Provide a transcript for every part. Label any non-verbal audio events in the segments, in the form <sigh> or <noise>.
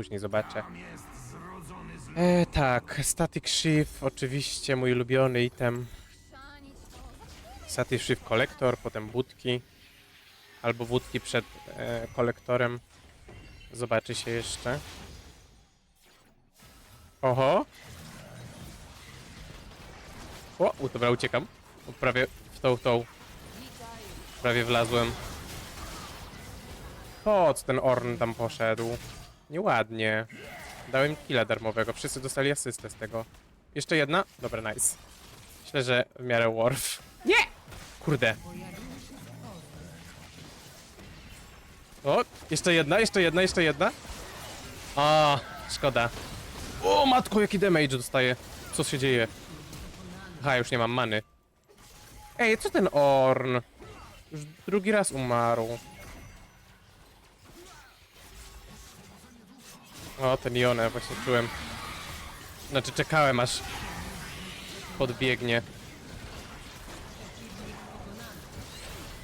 później zobaczę. E, tak, Static Shift, oczywiście mój ulubiony item. Static Shift kolektor, potem budki. Albo wódki przed e, kolektorem. Zobaczy się jeszcze. Oho! O, u, dobra, uciekam. O, Prawie w tą, tą. Prawie wlazłem. Po co ten Orn tam poszedł? Nieładnie. Dałem killa darmowego, wszyscy dostali asystę z tego. Jeszcze jedna? Dobra, nice. Myślę, że w miarę Worf. Nie! Kurde. O, jeszcze jedna, jeszcze jedna, jeszcze jedna. A, szkoda. O, matko, jaki damage dostaję. Co się dzieje? Aha, już nie mam many. Ej, co ten Orn? Już drugi raz umarł. O, ten Jonę właśnie czułem. Znaczy czekałem aż podbiegnie.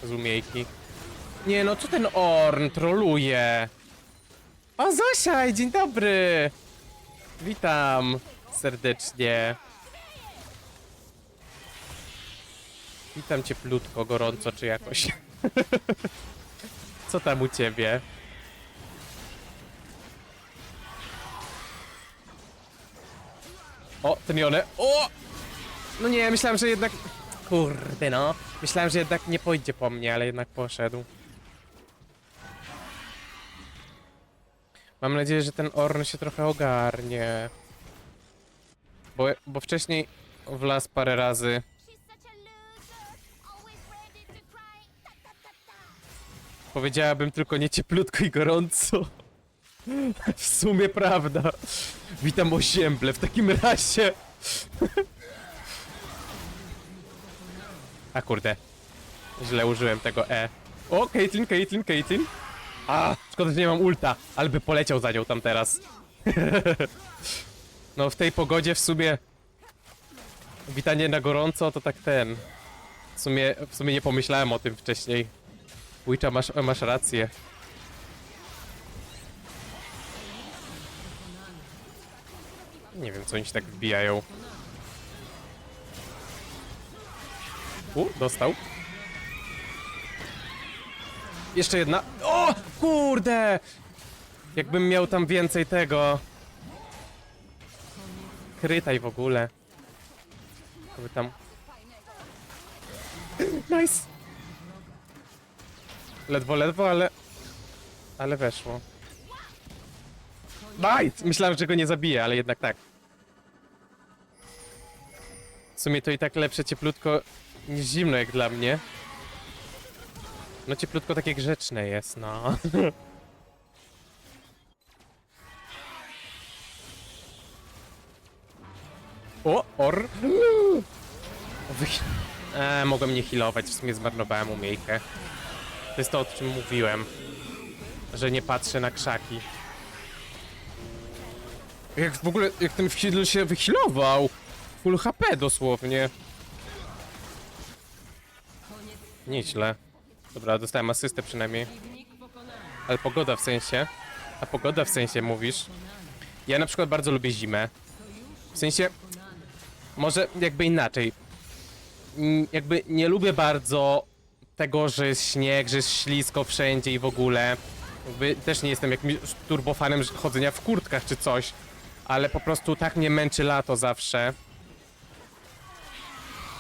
Z umiejki. Nie no, co ten Orn troluje? O, Zosia, dzień dobry! Witam serdecznie. Witam cieplutko, gorąco czy jakoś. <laughs> Co tam u ciebie? O, ten Jone. O! No nie, myślałem, że jednak... Kurde no. Myślałem, że jednak nie pójdzie po mnie, ale jednak poszedł. Mam nadzieję, że ten Orn się trochę ogarnie. Bo, bo wcześniej wlazł parę razy. Powiedziałabym tylko nie cieplutko i gorąco. W sumie prawda. Witam osiemble w takim razie. A kurde. Źle użyłem tego E. O, Caitlyn, Caitlyn, Caitlyn. A, szkoda, że nie mam ulta. Ale by poleciał za nią tam teraz. No w tej pogodzie w sumie... Witanie na gorąco to tak ten... W sumie, w sumie nie pomyślałem o tym wcześniej. Witcha, masz, masz rację. Nie wiem, co oni się tak wbijają. U, dostał. Jeszcze jedna. O, kurde! Jakbym miał tam więcej tego. Krytaj w ogóle. Aby tam. Nice! Ledwo, ledwo, ale... Ale weszło. Nice! Myślałem, że go nie zabiję, ale jednak tak. W sumie to i tak lepsze cieplutko niż zimno jak dla mnie. No cieplutko takie grzeczne jest, no. <laughs> O, or. E, mogłem nie healować, w sumie zmarnowałem umiejkę. To jest to, o czym mówiłem. Że nie patrzę na krzaki. Jak w ogóle, jak ten heal się wyhealował. Full HP dosłownie. Nieźle. Dobra, dostałem asystę przynajmniej. Ale pogoda w sensie. A pogoda w sensie mówisz. Ja na przykład bardzo lubię zimę. W sensie. Może jakby inaczej. Mm, Jakby nie lubię bardzo tego, że jest śnieg, że jest ślisko wszędzie i w ogóle. Jakby też nie jestem jakimś turbofanem chodzenia w kurtkach czy coś. Ale po prostu tak mnie męczy lato zawsze.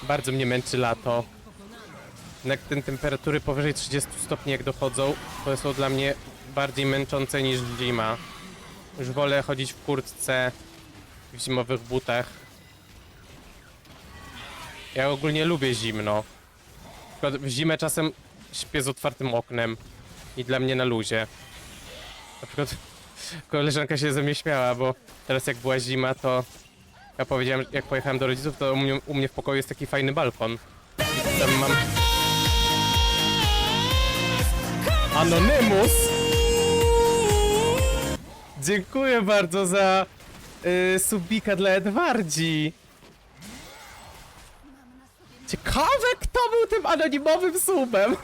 Bardzo mnie męczy lato. Jak ten temperatury powyżej 30 stopni jak dochodzą, to są dla mnie bardziej męczące niż zima. Już wolę chodzić w kurtce, w zimowych butach. Ja ogólnie lubię zimno. W zimę czasem śpię z otwartym oknem i dla mnie na luzie. Na przykład koleżanka się ze mnie śmiała, bo teraz jak była zima, to ja powiedziałem, jak pojechałem do rodziców, to u mnie, u mnie w pokoju jest taki fajny balkon. I tam mam Anonymous! Dziękuję bardzo za y, subika dla Edwardzi. Ciekawe, kto był tym anonimowym subem.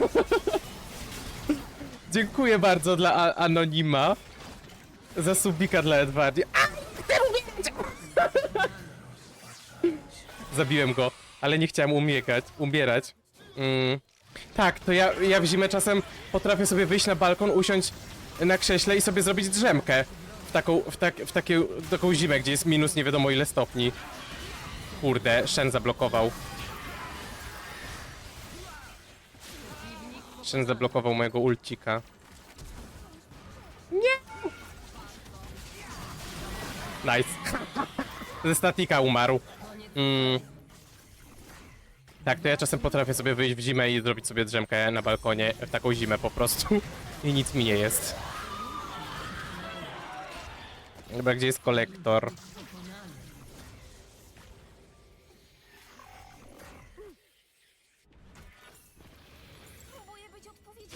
<laughs> Dziękuję bardzo dla anonima. Za subika dla Edwardzie. A! Zabiłem go, ale nie chciałem umiekać, umierać. Mm. Tak, to ja, ja w zimę czasem potrafię sobie wyjść na balkon, usiąść na krześle i sobie zrobić drzemkę. W taką, w tak, w takie, taką zimę, gdzie jest minus nie wiadomo ile stopni. Kurde, Shen zablokował. Shen zablokował mojego ulcika. Nice. Ze statika umarł. Mm. Tak, to ja czasem potrafię sobie wyjść w zimę i zrobić sobie drzemkę na balkonie w taką zimę po prostu. I nic mi nie jest. Dobra, gdzie jest kolektor?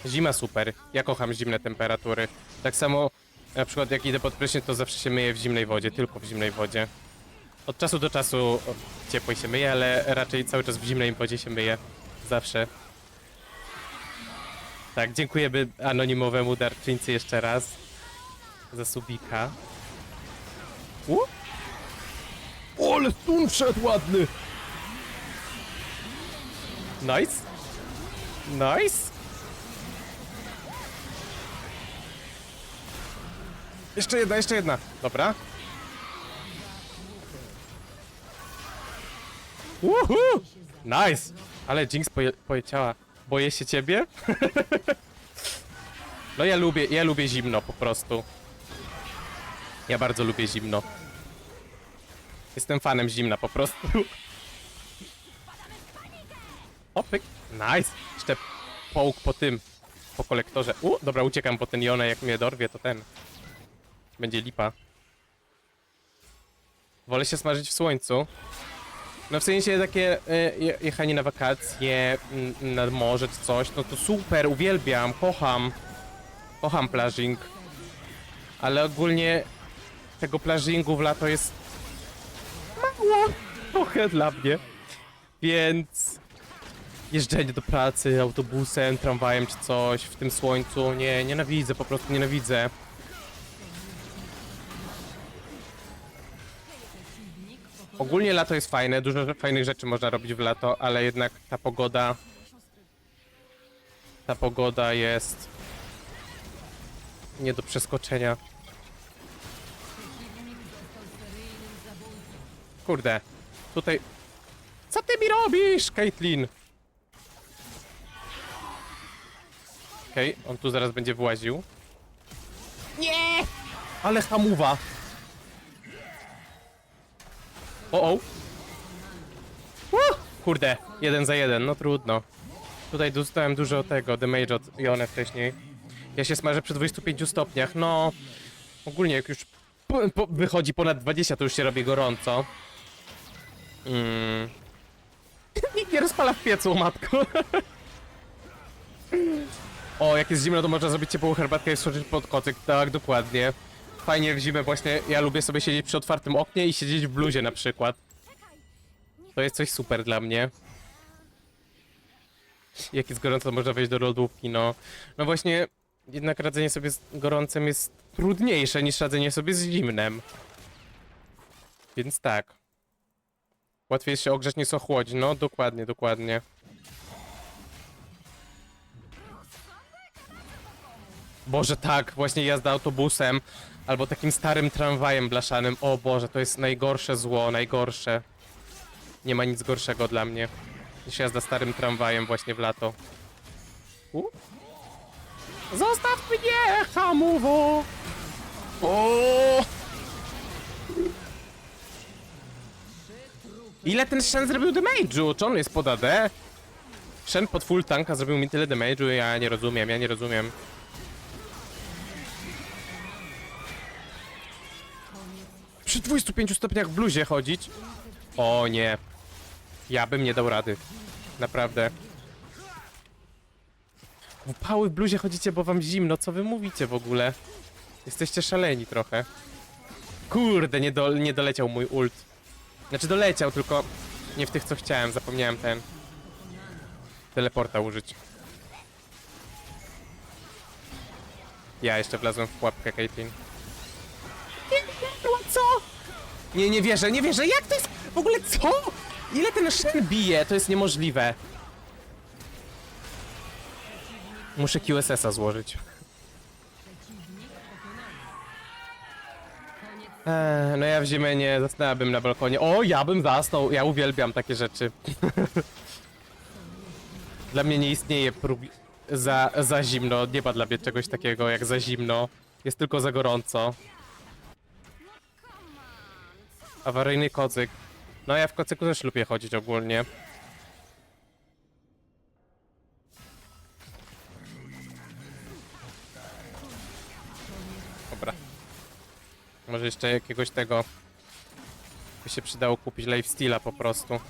Zima super. Ja kocham zimne temperatury. Tak samo na przykład jak idę pod prysznic, to zawsze się myję w zimnej wodzie, tylko w zimnej wodzie. Od czasu do czasu o, ciepłej się myję, ale raczej cały czas w zimnej wodzie się myję. Zawsze. Tak, dziękujemy anonimowemu darczyńcy jeszcze raz za subika. U? O, ale stun wszedł ładny! Nice. Nice. Jeszcze jedna, jeszcze jedna. Dobra. Uhu! Nice! Ale Jinx poje poleciała. Boję się ciebie? <laughs> no ja lubię, ja lubię zimno po prostu. Ja bardzo lubię zimno. Jestem fanem zimna po prostu. Opyk. Nice. Jeszcze połóg po tym. Po kolektorze. U, dobra, uciekam, bo ten Jonę jak mnie dorwie, to ten. Będzie lipa. Wolę się smażyć w słońcu. No w sensie takie e, je- jechanie na wakacje, mm, na morze czy coś, no to super, uwielbiam, kocham. Kocham plażing. Ale ogólnie tego plażingu w lato jest mało trochę dla mnie. Więc jeżdżenie do pracy autobusem, tramwajem czy coś w tym słońcu, nie, nienawidzę, po prostu nienawidzę. Ogólnie lato jest fajne, dużo fajnych rzeczy można robić w lato, ale jednak ta pogoda. Ta pogoda jest. Nie do przeskoczenia. Kurde, tutaj. Co ty mi robisz, Caitlyn? Okej, on tu zaraz będzie właził. Nie! Ale hamuwa. O, o. Uh, kurde, jeden za jeden, no trudno. Tutaj dostałem dużo tego, damage od Jone wcześniej. Ja się smażę przy 25 stopniach, no... Ogólnie jak już po, po, wychodzi ponad 20, to już się robi gorąco. Mm. Nikt nie rozpala w piecu, matko. <laughs> o, jak jest zimno, to można zrobić ciepłą herbatkę i schodzić pod kocyk. Tak, dokładnie. Fajnie w zimę właśnie, ja lubię sobie siedzieć przy otwartym oknie i siedzieć w bluzie na przykład. To jest coś super dla mnie. Jak jest gorąco, można wejść do lodówki, no. No właśnie, jednak radzenie sobie z gorącem jest trudniejsze niż radzenie sobie z zimnem. Więc tak. Łatwiej się ogrzeć niż ochłodzić, no dokładnie, dokładnie. Boże, tak, właśnie jazda autobusem albo takim starym tramwajem blaszanym. O Boże, to jest najgorsze zło, najgorsze. Nie ma nic gorszego dla mnie niż jazda starym tramwajem właśnie w lato. U? Zostaw mnie, hamuwo! O! Ile ten Shen zrobił damage'u? Czy on jest pod AD? Shen pod full tanka zrobił mi tyle damage'u, ja nie rozumiem, ja nie rozumiem. Przy 25 stopniach w bluzie chodzić? O nie. Ja bym nie dał rady. Naprawdę. W pały w bluzie chodzicie, bo wam zimno. Co wy mówicie w ogóle? Jesteście szaleni trochę. Kurde, nie, do, nie doleciał mój ult. Znaczy doleciał, tylko nie w tych co chciałem. Zapomniałem ten... Teleporta użyć. Ja jeszcze wlazłem w pułapkę, Caitlyn. Nie, nie wierzę, nie wierzę, jak to jest? W ogóle co? Ile ten Shen bije? To jest niemożliwe. Muszę QSS-a złożyć. Eee, no ja w zimę nie zasnęłabym na balkonie. O, ja bym zasnął, ja uwielbiam takie rzeczy. <laughs> dla mnie nie istnieje prób za, za zimno, nie ma dla mnie czegoś takiego jak za zimno. Jest tylko za gorąco. Awaryjny kocyk. No ja w kocyku też lubię chodzić ogólnie. Dobra. Może jeszcze jakiegoś tego by się przydało kupić lifesteala po prostu.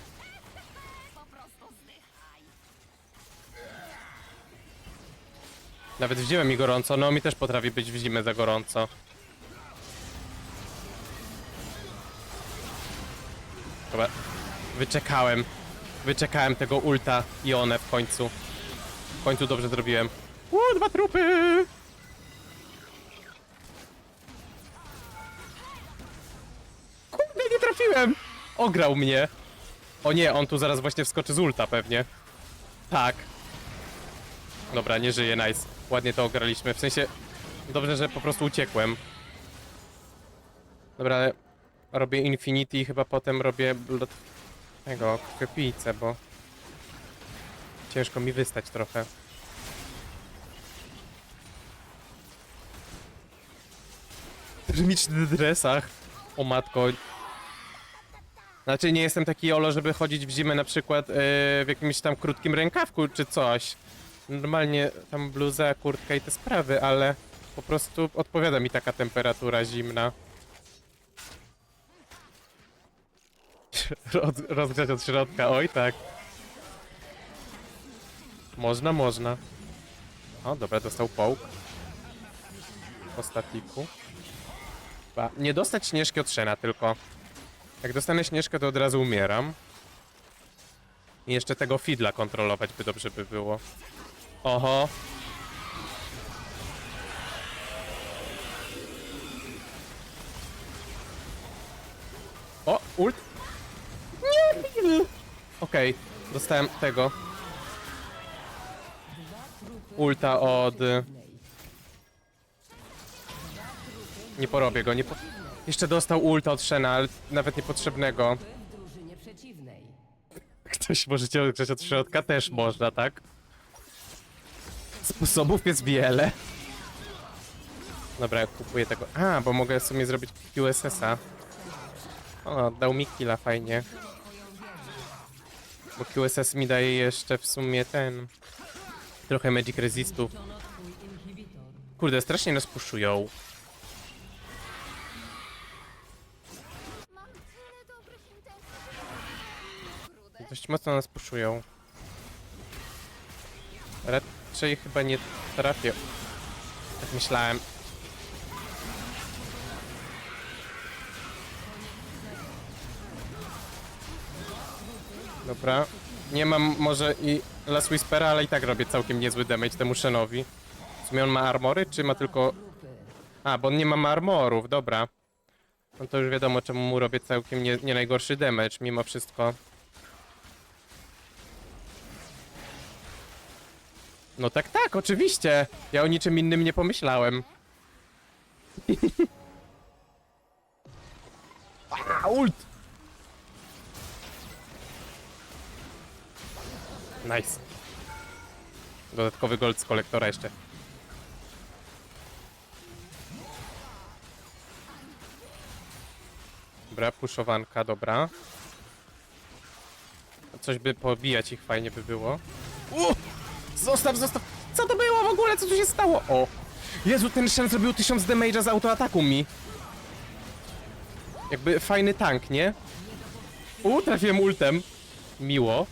Nawet w zimę mi gorąco, no mi też potrafi być w zimę za gorąco. Dobra, wyczekałem. Wyczekałem tego ulta i one w końcu. W końcu dobrze zrobiłem. Uuu, dwa trupy! Kurde, nie trafiłem! Ograł mnie. O nie, on tu zaraz właśnie wskoczy z ulta pewnie. Tak. Dobra, nie żyje, nice. Ładnie to ograliśmy. W sensie, dobrze, że po prostu uciekłem. Dobra, ale robię Infinity i chyba potem robię blood... tego, krwiopijcę, bo... Ciężko mi wystać trochę. W termicznych dresach. O matko. Znaczy nie jestem taki olo, żeby chodzić w zimę na przykład yy, w jakimś tam krótkim rękawku czy coś. Normalnie tam bluza, kurtka i te sprawy, ale po prostu odpowiada mi taka temperatura zimna. Roz, rozgrzać od środka, oj tak. Można, można. O, dobra, dostał połk. Po statiku. Ba, nie dostać śnieżki od Shena tylko. Jak dostanę śnieżkę, to od razu umieram. I jeszcze tego fidla kontrolować by dobrze by było. Oho. O, ult. Okej, dostałem tego. Ulta od... Nie porobię go, nie po... Jeszcze dostał ulta od Shena, ale nawet niepotrzebnego. w. Ktoś możecie odgrzać od środka? Też można, tak? Sposobów jest wiele. Dobra, kupuję tego. A, bo mogę sobie zrobić QSS-a. O, dał mi killa, fajnie. Bo QSS mi daje jeszcze w sumie ten... Trochę Magic Resistów. Kurde, strasznie nas puszują. Dość mocno nas puszują. Raczej chyba nie trafię. Tak myślałem. Dobra. Nie mam może i Las Whispera, ale i tak robię całkiem niezły damage temu Shenowi. W sumie on ma armory, czy ma tylko... A, bo on nie ma armorów, dobra. No to już wiadomo, czemu mu robię całkiem nie, nie najgorszy damage, mimo wszystko. No tak, tak, oczywiście. Ja o niczym innym nie pomyślałem. <laughs> Ult! Nice. Dodatkowy gold z kolektora jeszcze. Dobra, puszowanka, dobra. Coś by pobijać ich fajnie by było. U! Zostaw, zostaw! Co to było w ogóle? Co tu się stało? O! Jezu, ten Shen zrobił 1000 damage'a z autoataku mi. Jakby fajny tank, nie? U, trafiłem ultem. Miło.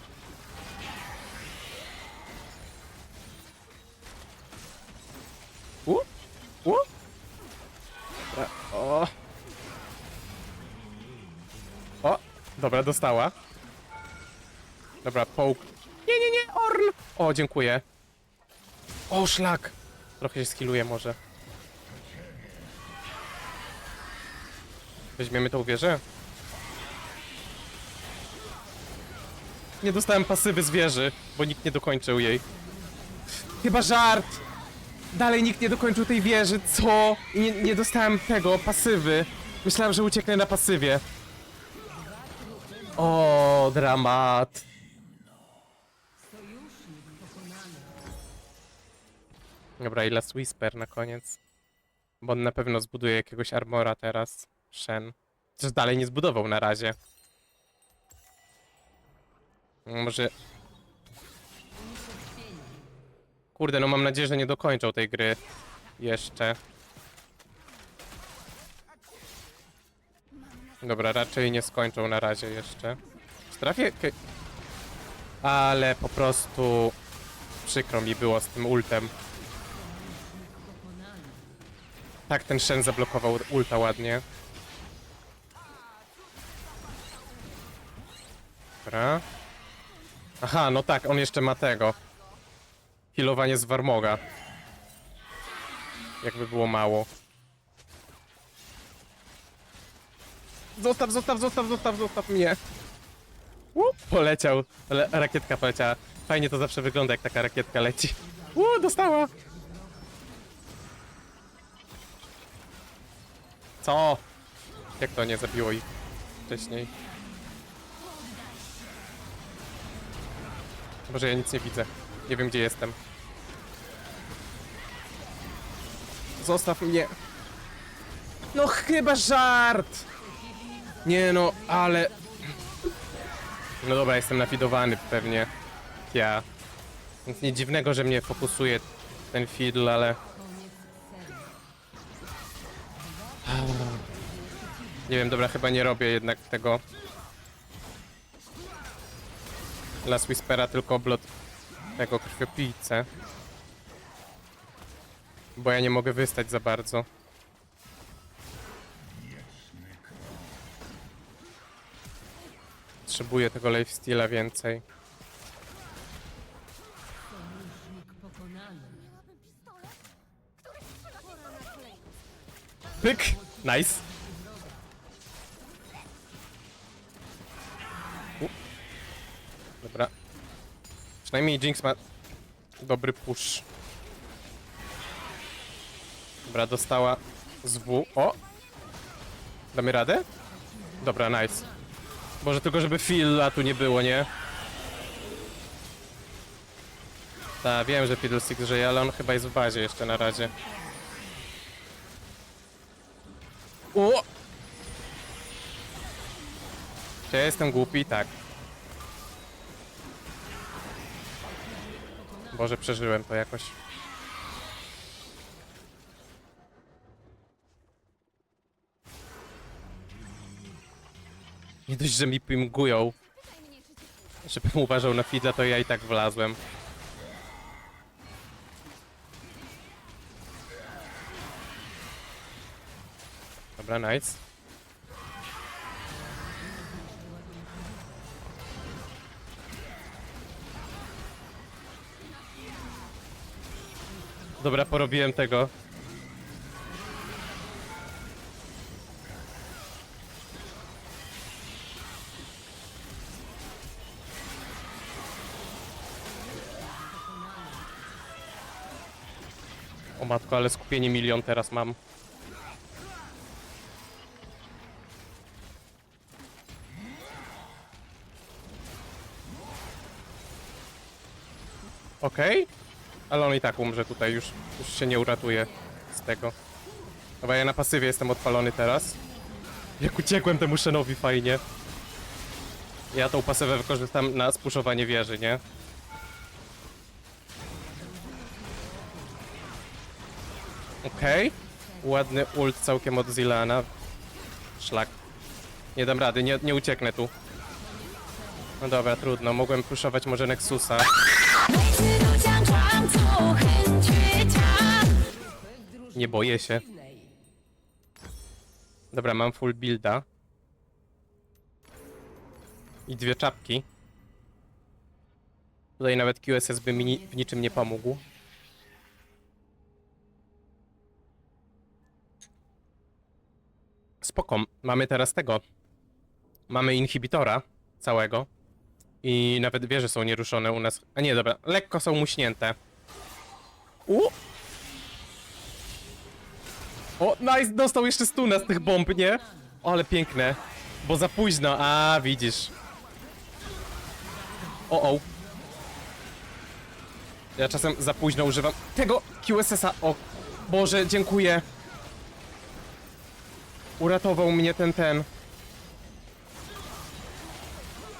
Dobra, dostała. Dobra, połk. Nie, nie, nie, Orl! O, dziękuję. O, szlak! Trochę się skilluje może. Weźmiemy tą wieżę? Nie dostałem pasywy z wieży, bo nikt nie dokończył jej. Chyba żart! Dalej nikt nie dokończył tej wieży, co? I nie, nie dostałem tego, pasywy. Myślałem, że ucieknę na pasywie. O, dramat. Dobra, i Last Whisper na koniec. Bo on na pewno zbuduje jakiegoś armora teraz. Shen. Coś dalej nie zbudował na razie. Może... Kurde, no mam nadzieję, że nie dokończą tej gry. Jeszcze. Dobra, raczej nie skończą na razie jeszcze. Trafię... Ale po prostu... Przykro mi było z tym ultem. Tak, ten Shen zablokował ulta ładnie. Dobra. Aha, no tak, on jeszcze ma tego. Healowanie z Warmoga. Jakby było mało. Zostaw, zostaw, zostaw, zostaw, zostaw mnie. Łup, poleciał. Ale rakietka poleciała. Fajnie to zawsze wygląda, jak taka rakietka leci. Uuu, dostała. Co? Jak to nie zabiło ich wcześniej? Boże, ja nic nie widzę. Nie wiem, gdzie jestem. Zostaw mnie. No chyba żart! Nie no, ale... No dobra, jestem nafidowany pewnie. Ja. Nic nie dziwnego, że mnie fokusuje ten fiddle, ale... Nie wiem, dobra, chyba nie robię jednak tego. Las Whispera, tylko oblot tego krwiopijcę. Bo ja nie mogę wystać za bardzo. Potrzebuję tego lifesteala więcej. Pyk! Nice! U. Dobra. Przynajmniej Jinx ma dobry push. Dobra, dostała z W. O! Damy radę? Dobra, nice. Może tylko, żeby Phila tu nie było, nie? Tak, wiem, że Fiddlestick żyje, ale on chyba jest w bazie jeszcze na razie. O! Czy ja jestem głupi? Tak. Boże, przeżyłem to jakoś. Nie dość, że mi pingują, żebym uważał na fidla, to ja i tak wlazłem. Dobra, nice. Dobra, porobiłem tego. O matko, ale skupienie milion teraz mam. Okej. Ale on i tak umrze tutaj, już, już się nie uratuje z tego. Dobra, ja na pasywie jestem odpalony teraz. Jak uciekłem temu Shenowi fajnie. Ja tą pasywę wykorzystam na spuszowanie wieży, nie? Okej. Okay. Ładny ult całkiem od Zilana. Szlak. Nie dam rady, nie, nie ucieknę tu. No dobra, trudno. Mogłem puszować może Nexusa. Nie boję się. Dobra, mam full builda. I dwie czapki. Tutaj nawet QSS by mi ni w niczym nie pomógł. Spoko. Mamy teraz tego. Mamy inhibitora całego. I nawet wieże są nieruszone u nas. A nie, dobra, lekko są muśnięte. U! O, nice, dostał jeszcze stuna z tych bomb, nie? O, ale piękne. Bo za późno, a widzisz. O, o. Ja czasem za późno używam tego QSS-a. O, Boże, dziękuję. Uratował mnie ten, ten.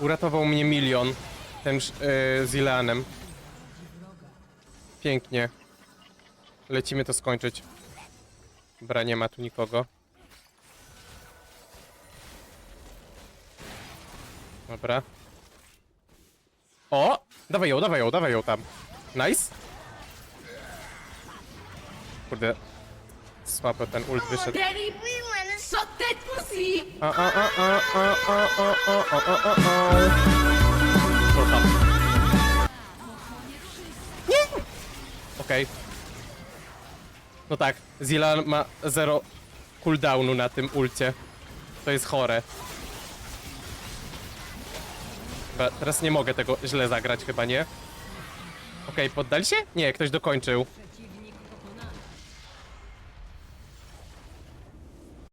Uratował mnie milion. Ten yy, z Ileanem. Pięknie. Lecimy to skończyć. Dobra, nie ma tu nikogo. Dobra. O! Dawaj ją, dawaj ją, dawaj ją tam. Nice. Kurde. Słabo ten ult wyszedł. Shut that pussy! Kurwa. Nie! Okej. No tak, Zilan ma zero cooldownu na tym ulcie. To jest chore. Dobra, teraz nie mogę tego źle zagrać chyba, nie? Okej, poddali się? Nie, ktoś dokończył.